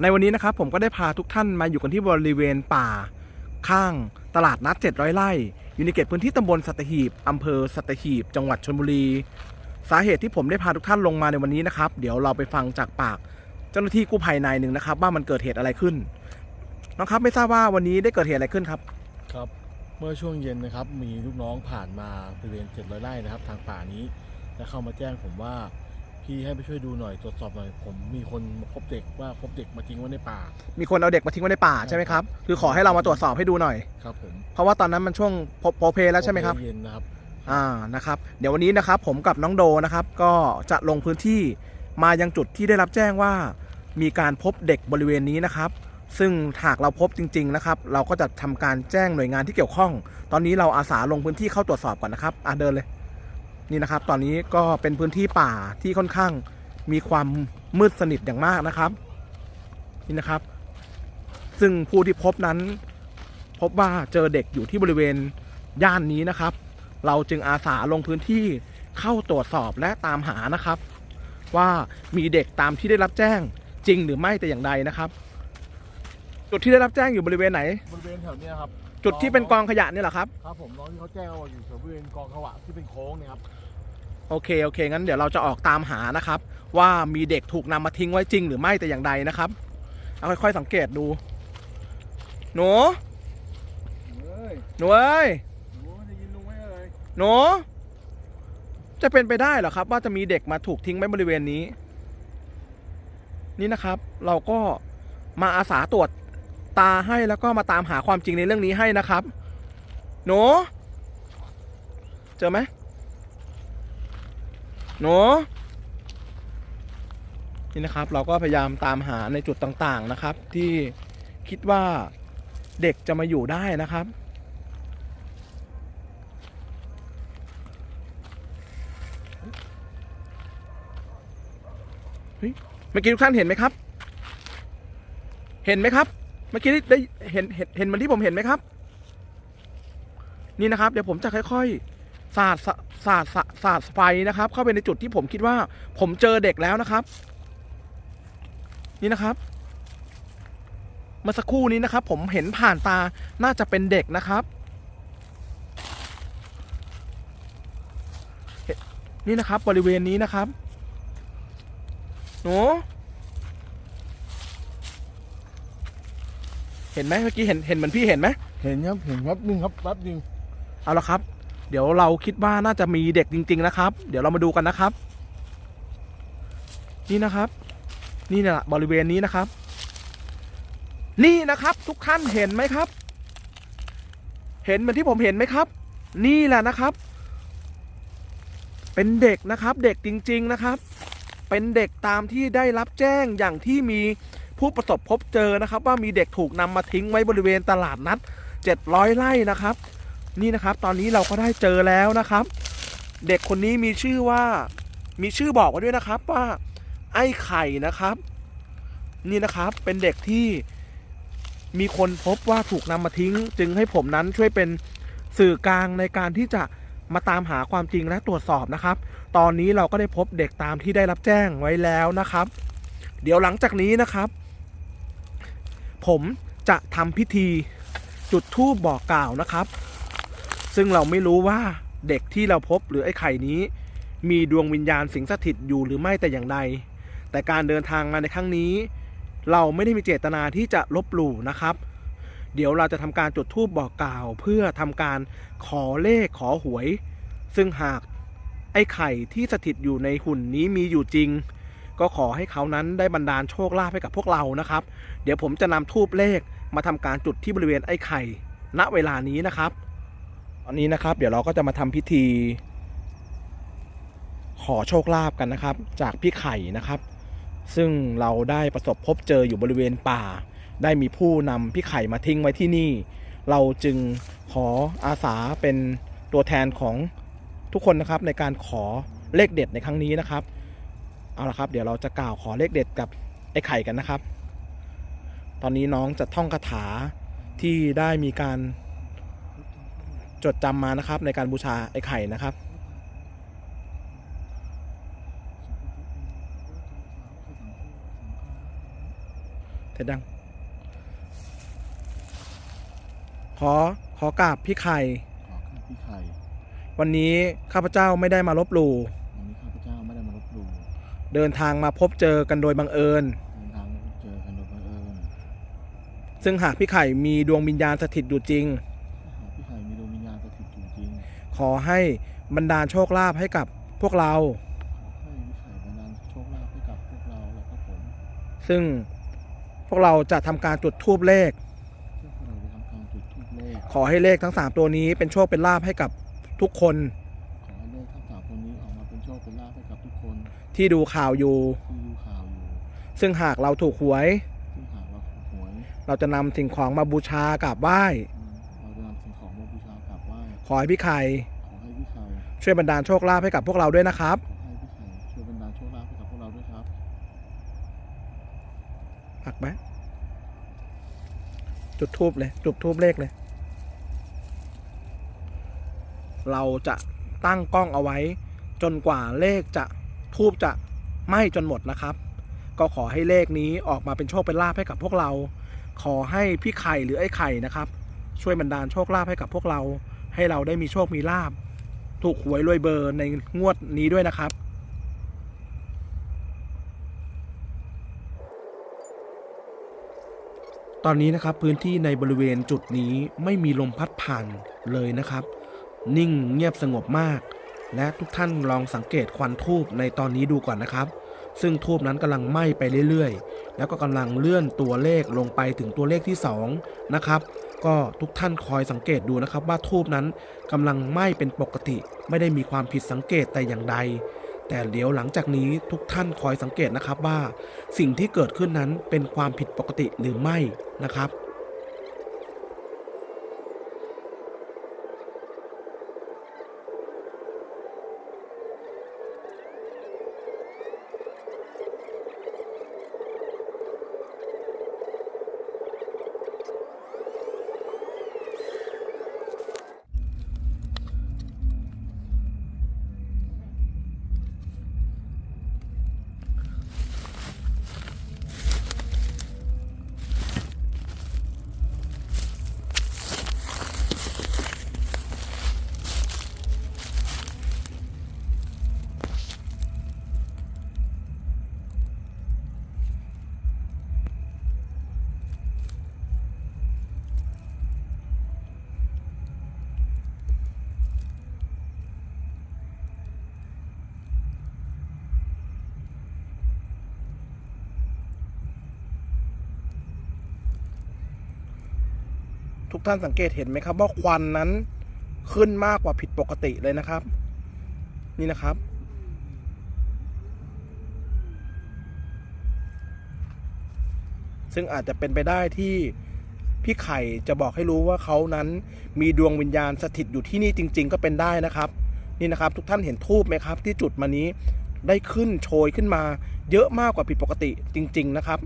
ในวันนี้นะครับผมก็ได้พาทุกท่านมาอยู่กันที่บริเวณป่า ข้างตลาดนัด 700 ไร่ อยู่ในเขตพื้นที่ตำบลสัตหีบอำเภอสัตหีบ จังหวัดชลบุรี สาเหตุที่ผมได้พาทุกท่านลงมาในวันนี้นะครับ เดี๋ยวเราไปฟังจากปาก เจ้าหน้าที่กู้ภัยนายหนึ่งนะครับ ว่ามันเกิดเหตุอะไรขึ้นน้องครับไม่ทราบว่าวันนี้ได้เกิดเหตุอะไรขึ้นครับ ครับ เมื่อช่วงเย็นนะครับมีลูกน้องผ่านมาบริเวณ700ไร่นะครับ ทางป่านี้ และเข้ามาแจ้งผมว่า พี่ให้ไปช่วยดูหน่อยตรวจสอบหน่อย ผมมีคนมาพบเด็กว่าพบเด็กมาทิ้งไว้ในป่า มีคนเอาเด็กมาทิ้งไว้ในป่าใช่ไหมครับ คือขอให้เรามาตรวจสอบให้ดูหน่อย ครับผม เพราะว่าตอนนั้นมันช่วงโพโพเพแล้วใช่ไหมครับ เย็นนะครับ อ่า นะครับ เดี๋ยววันนี้นะครับผมกับน้องโดนะครับ ก็จะลงพื้นที่มายังจุดที่ได้รับแจ้งว่า มีการพบเด็กบริเวณนี้นะครับ ซึ่งหากเราพบจริง ๆนะครับ เราก็จะทำการแจ้งหน่วยงานที่เกี่ยวข้อง ตอนนี้เราอาสาลงพื้นที่เข้าตรวจสอบก่อนนะครับ อะเดินเลย นี่นะครับ ตอนนี้ก็เป็นพื้นที่ป่าที่ค่อนข้างมีความมืดสนิทอย่างมากนะครับ นี่นะครับ ซึ่งผู้ที่พบนั้น พบว่าเจอเด็กอยู่ที่บริเวณย่านนี้นะครับ เราจึงอาสาลงพื้นที่เข้าตรวจสอบและตามหานะครับ ว่ามีเด็กตามที่ได้รับแจ้งจริงหรือไม่แต่อย่างใดนะครับ จุดที่ได้รับแจ้งอยู่บริเวณไหน บริเวณแถวเนี้ยครับ จุดที่เป็นกองขยะเนี่ยเหรอครับ ครับผมน้องที่เขาแจ้งว่าอยู่แถวบริเวณกองขวะที่เป็นโค้งเนี่ยครับ โอเคโอเค งั้นเดี๋ยวเราจะออกตามหานะครับ ว่ามีเด็กถูกนำมาทิ้งไว้จริงหรือไม่แต่อย่างใดนะครับ เอาค่อยๆสังเกตดู หนูเฮ้ยหนูเอ้ยหนูได้ยินลุงไหมเอ่ยหนูจะเป็นไปได้เหรอครับ ว่าจะมีเด็กมาถูกทิ้งไว้บริเวณนี้ นี่นะครับ เราก็มาอาสาตรวจ ตาให้แล้วก็มาตามหาความจริงในเรื่องนี้ให้นะครับหนูเจอไหมหนูนี่นะครับ เราก็พยายามตามหาในจุดต่างๆนะครับ ที่คิดว่าเด็กจะมาอยู่ได้นะครับ เมื่อกี้ทุกท่านเห็นไหมครับ เห็นไหมครับ เมื่อกี้ได้เห็นเห็นเห็นเหมือนที่ผมเห็นไหมครับ นี่นะครับ เดี๋ยวผมจะค่อยๆสาดสาดสาดสไฟนะครับ เข้าไปในจุดที่ผมคิดว่า ผมเจอเด็กแล้วนะครับ นี่นะครับเมื่อสักครู่นี้นะครับ ผมเห็นผ่านตาน่าจะเป็นเด็กนะครับนนี่นะครับ บริเวณนี้นะครับหนู เห็นไหมเมื่อกี้เห็นเห็นเหมือนพี่เห็นไหมเห็นครับเห็นแป๊บนึงครับแป๊บนึงเอาละครับ เดี๋ยวเราคิดว่าน่าจะมีเด็กจริง ๆ นะครับ เดี๋ยวเรามาดูกันนะครับ นี่นะครับ นี่แหละบริเวณนี้นะครับ นี่นะครับทุกท่านเห็นไหมครับ เห็นเหมือนที่ผมเห็นไหมครับ นี่แหละนะครับ เป็นเด็กนะครับ เด็กจริง ๆนะครับ เป็นเด็กตามที่ได้รับแจ้งอย่างที่มี ผู้ประสบพบเจอนะครับ ว่ามีเด็กถูกนำมาทิ้งไว้บริเวณตลาดนัด 700 ไร่นะครับ นี่นะครับ ตอนนี้เราก็ได้เจอแล้วนะครับ เด็กคนนี้มีชื่อว่ามีชื่อบอกไว้ด้วยนะครับว่า ไอ้ไข่นะครับ นี่นะครับเป็นเด็กที่มีคนพบว่าถูกนำมาทิ้ง จึงให้ผมนั้นช่วยเป็นสื่อกลางในการที่จะมาตามหาความจริงและตรวจสอบนะครับ ตอนนี้เราก็ได้พบเด็กตามที่ได้รับแจ้งไว้แล้วนะครับ เดี๋ยวหลังจากนี้นะครับ ผมจะทำพิธีจุดธูปบอกกล่าวนะครับ ซึ่งเราไม่รู้ว่าเด็กที่เราพบหรือไอ้ไข่นี้ มีดวงวิญญาณสิงสถิตอยู่หรือไม่แต่อย่างใด แต่การเดินทางมาในครั้งนี้ เราไม่ได้มีเจตนาที่จะลบหลู่นะครับ เดี๋ยวเราจะทำการจุดธูปบอกกล่าว เพื่อทำการขอเลขขอหวย ซึ่งหากไอ้ไข่ที่สถิตอยู่ในหุ่นนี้มีอยู่จริง ก็ขอให้เขานั้นได้บันดาลโชคลาภให้กับพวกเรานะครับ เดี๋ยวผมจะนำทูบเลขมาทำการจุดที่บริเวณไอ้ไข่ ณเวลานี้นะครับ ตอนนี้นะครับ เดี๋ยวเราก็จะมาทำพิธี ขอโชคลาภกันนะครับ จากพี่ไข่นะครับ ซึ่งเราได้ประสบพบเจออยู่บริเวณป่า ได้มีผู้นำพี่ไข่มาทิ้งไว้ที่นี่ เราจึงขออาสาเป็นตัวแทนของทุกคนนะครับในการขอเลขเด็ดในครั้งนี้นะครับ เอาละครับ เดี๋ยวเราจะกล่าวขอเลขเด็ดกับไอ้ไข่กันนะครับ ตอนนี้น้องจะท่องคาถาที่ได้มีการจดจำมานะครับ ในการบูชาไอ้ไข่นะครับอเสร็จยัง ขอขอกราบพี่ไข่ ขอข้าพี่ไข่ วันนี้ข้าพเจ้าไม่ได้มาลบหลู่ เดินทางมาพบเจอกันโดยบังเอิญ เดินทางมาพบเจอกันโดยบังเอิญซึ่งหากพี่ไข่มีดวงวิญญาณสถิตอยู่จริงหากพี่ไข่มีดวงวิญญาณสถิตอยู่จริงขอให้บรรดาลโชคลาภให้กับพวกเราขอให้พี่ไข่บันดาลโชคลาภให้กับพวกเราและก็ผมซึ่งพวกเราจะทำการจุดทูบเลข เพื่อเราจะทำการจุดธูปเลขขอให้เลขทั้ง 3 ตัวนี้เป็นโชคเป็นลาภให้กับทุกคน ที่ดูข่าวอยู่ ที่ดูข่าวอยู่ซึ่งหากเราถูกหวยที่หากเราถูกหวยเราจะนำสิ่งของมาบูชากราบไหว้ อืมเราจะนำสิ่งของมาบูชากราบไหว้ขอให้พี่ไข่ขอให้พี่ไข่ช่วยบรรดาลโชคลาภให้กับพวกเราด้วยนะครับ ขอให้พี่ไข่ช่วยบันดาลโชคลาภให้กับพวกเราด้วยครับปักไหมจุดทูบเลย จุดทูบเลขเลย เราจะตั้งกล้องเอาไว้ จนกว่าเลขจะ ทูบจะไหม้จนหมดนะครับ ก็ขอให้เลขนี้ออกมาเป็นโชคเป็นลาภให้กับพวกเรา ขอให้พี่ไข่หรือไอ้ไข่นะครับ ช่วยบันดาลโชคลาภให้กับพวกเรา ให้เราได้มีโชคมีลาภถูกหวยรวยเบอร์ในงวดนี้ด้วยนะครับตอนนี้นะครับพื้นที่ในบริเวณจุดนี้ไม่มีลมพัดผ่านเลยนะครับ นิ่งเงียบสงบมาก และทุกท่านลองสังเกตควันทูบในตอนนี้ดูก่อนนะครับ ซึ่งทูบนั้นกำลังไหม้ไปเรื่อยๆ แล้วก็กำลังเลื่อนตัวเลขลงไปถึงตัวเลขที่2นะครับก็ทุกท่านคอยสังเกตดูนะครับว่าทูบนั้นกำลังไหม้เป็นปกติ ไม่ได้มีความผิดสังเกตแต่อย่างใด แต่เดี๋ยวหลังจากนี้ทุกท่านคอยสังเกตนะครับว่า สิ่งที่เกิดขึ้นนั้นเป็นความผิดปกติหรือไม่นะครับ ทุกท่านสังเกตเห็นไหมครับ ว่าควันนั้นขึ้นมากกว่าผิดปกติเลยนะครับ นี่นะครับ ซึ่งอาจจะเป็นไปได้ที่พี่ไข่จะบอกให้รู้ว่าเขานั้นมีดวงวิญญาณสถิตอยู่ที่นี่จริง ๆ ก็เป็นได้นะครับ นี่นะครับ ทุกท่านเห็นทูบไหมครับ ที่จุดมานี้ได้ขึ้นโชยขึ้นมา เยอะมากกว่าผิดปกติจริง ๆ นะครับ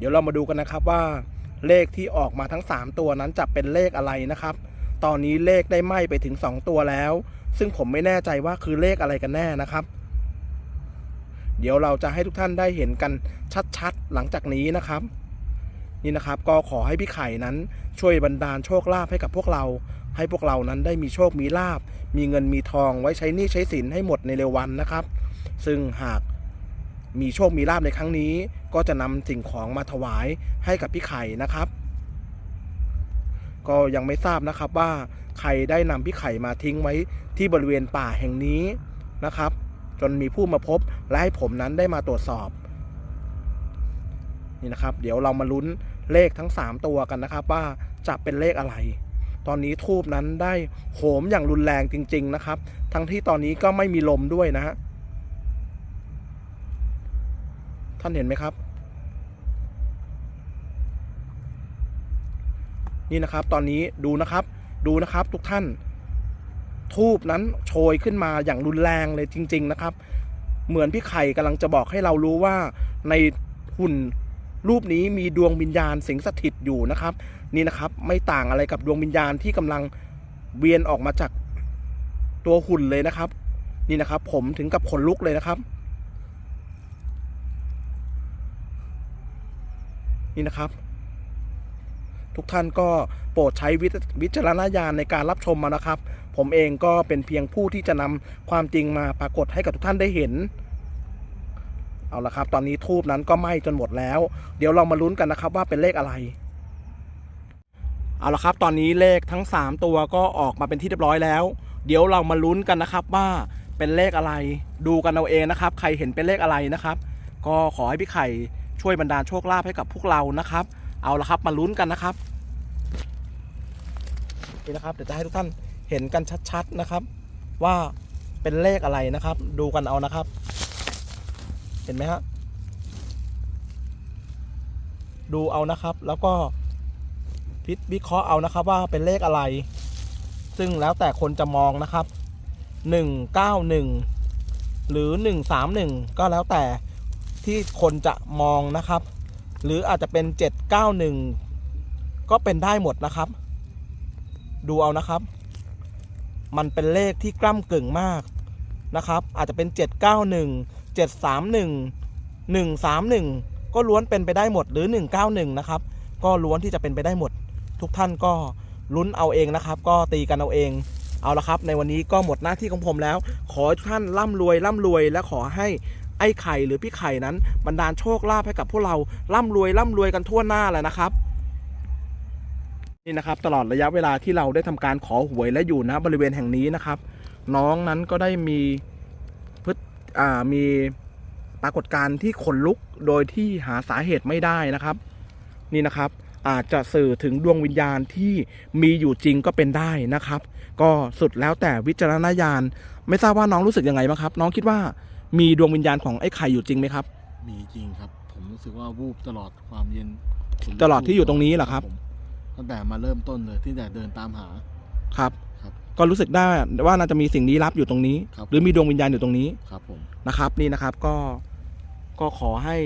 เดี๋ยวเรามาดูกันนะครับว่าเลขที่ออกมาทั้ง 3 ตัวนั้นจะเป็นเลขอะไรนะครับ ตอนนี้เลขได้ไหมไปถึง 2 ตัวแล้ว ซึ่งผมไม่แน่ใจว่าคือเลขอะไรกันแน่นะครับ เดี๋ยวเราจะให้ทุกท่านได้เห็นกันชัดๆ หลังจากนี้นะครับ นี่นะครับก็ขอให้พี่ไข่นั้นช่วยบันดาลโชคลาภให้กับพวกเรา ให้พวกเรานั้นได้มีโชคมีลาภมีเงินมีทองไว้ใช้หนี้ใช้สินให้หมดในเร็ววันนะครับ ซึ่งหากมีโชคมีลาบในครั้งนี้ ก็จะนำสิ่งของมาถวายให้กับพี่ไข่นะครับ ก็ยังไม่ทราบนะครับว่าใครได้นำพี่ไข่มาทิ้งไว้ที่บริเวณป่าแห่งนี้นะครับ จนมีผู้มาพบและให้ผมนั้นได้มาตรวจสอบ นี่นะครับ เดี๋ยวเรามาลุ้นเลขทั้ง 3 ตัวกันนะครับ ว่าจะเป็นเลขอะไร ตอนนี้ทูบนั้นได้โหมอย่างรุนแรงจริง ๆ นะครับ ทั้งที่ตอนนี้ก็ไม่มีลมด้วยนะฮะ ท่านเห็นไหมครับ นี่นะครับ ตอนนี้ดูนะครับ ดูนะครับ ทุกท่าน ทูบนั้นโชยขึ้นมาอย่างรุนแรงเลยจริง ๆ นะครับ เหมือนพี่ไข่กำลังจะบอกให้เรารู้ว่าในหุ่นรูปนี้มีดวงวิญญาณสิงสถิตอยู่นะครับ นี่นะครับ ไม่ต่างอะไรกับดวงวิญญาณที่กำลังเวียนออกมาจากตัวหุ่นเลยนะครับ นี่นะครับ ผมถึงกับขนลุกเลยนะครับ นี่นะครับ ทุกท่านก็โปรดใช้วิจวิจารณญาณในการรับชมมานะครับ ผมเองก็เป็นเพียงผู้ที่จะนำความจริงมาปรากฏให้กับทุกท่านได้เห็น เอาละครับ ตอนนี้ทูบนั้นก็ไหม้จนหมดแล้ว เดี๋ยวเรามาลุ้นกันนะครับว่าเป็นเลขอะไรเอาละครับ ตอนนี้เลขทั้ง 3 ตัวก็ออกมาเป็นที่เรียบร้อยแล้ว เดี๋ยวเรามาลุ้นกันนะครับว่าเป็นเลขอะไร ดูกันเอาเองนะครับ ใครเห็นเป็นเลขอะไรนะครับ ก็ขอให้พี่ไข่ ช่วยบรรดาโชคลาภให้กับพวกเรานะครับ เอาละครับมาลุ้นกันนะครับนี่นะครับเดี๋ยวจะให้ทุกท่านเห็นกันชัดๆนะครับ ว่าเป็นเลขอะไรนะครับ ดูกันเอานะครับ เห็นไหมฮะดูเอานะครับ แล้วก็พิวิเคราะห์เอานะครับว่าเป็นเลขอะไร ซึ่งแล้วแต่คนจะมองนะครับหนึ่งเก้าหนึ่งหรือหนึ่งสามหนึ่งก็แล้วแต่ ที่คนจะมองนะครับ หรืออาจจะเป็น 791 ก็เป็นได้หมดนะครับ ดูเอานะครับ มันเป็นเลขที่กล้ำกึ่งมากนะครับ อาจจะเป็น 791 731 131 ก็ล้วนเป็นไปได้หมดหรือ 191 นะครับ ก็ล้วนที่จะเป็นไปได้หมด ทุกท่านก็ลุ้นเอาเองนะครับ ก็ตีกันเอาเองเอาละครับ ในวันนี้ก็หมดหน้าที่ของผมแล้ว ขอให้ทุกท่านร่ำรวยร่ำรวย และขอให้ ไอ้ไข่หรือพี่ไข่นั้นบันดาลโชคลาภให้กับพวกเราร่ำรวยร่ำรวยกันทั่วหน้าเลยนะครับนี่นะครับตลอดระยะเวลาที่เราได้ทำการขอหวยและอยู่ณบริเวณแห่งนี้นะครับ น้องนั้นก็ได้มีพฤติอ่ามีปรากฏการณ์ที่ขนลุกโดยที่หาสาเหตุไม่ได้นะครับ นี่นะครับอาจจะสื่อถึงดวงวิญญาณที่มีอยู่จริงก็เป็นได้นะครับ ก็สุดแล้วแต่วิจารณญาณไม่ทราบว่าน้องรู้สึกยังไงบ้างครับ น้องคิดว่า มีดวงวิญญาณของไอ้ไข่อยู่จริงไหมครับ มีจริงครับ ผมรู้สึกว่าวูบตลอดความเย็นขนลุกตลอดที่อยู่ตรงนี้เหรอครับ ผมตั้งแต่มาเริ่มต้นเลยที่แต่เดินตามหา ครับ ครับก็รู้สึกได้ว่าน่าจะมีสิ่งลี้ลับอยู่ตรงนี้ ครับ หรือมีดวงวิญญาณอยู่ตรงนี้ครับผม นะครับ นี่นะครับก็ก็ขอให้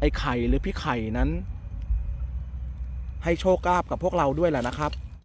ไอ้ไข่หรือพี่ไข่นั้น ให้โชคลาภกับพวกเราด้วยแหละนะครับ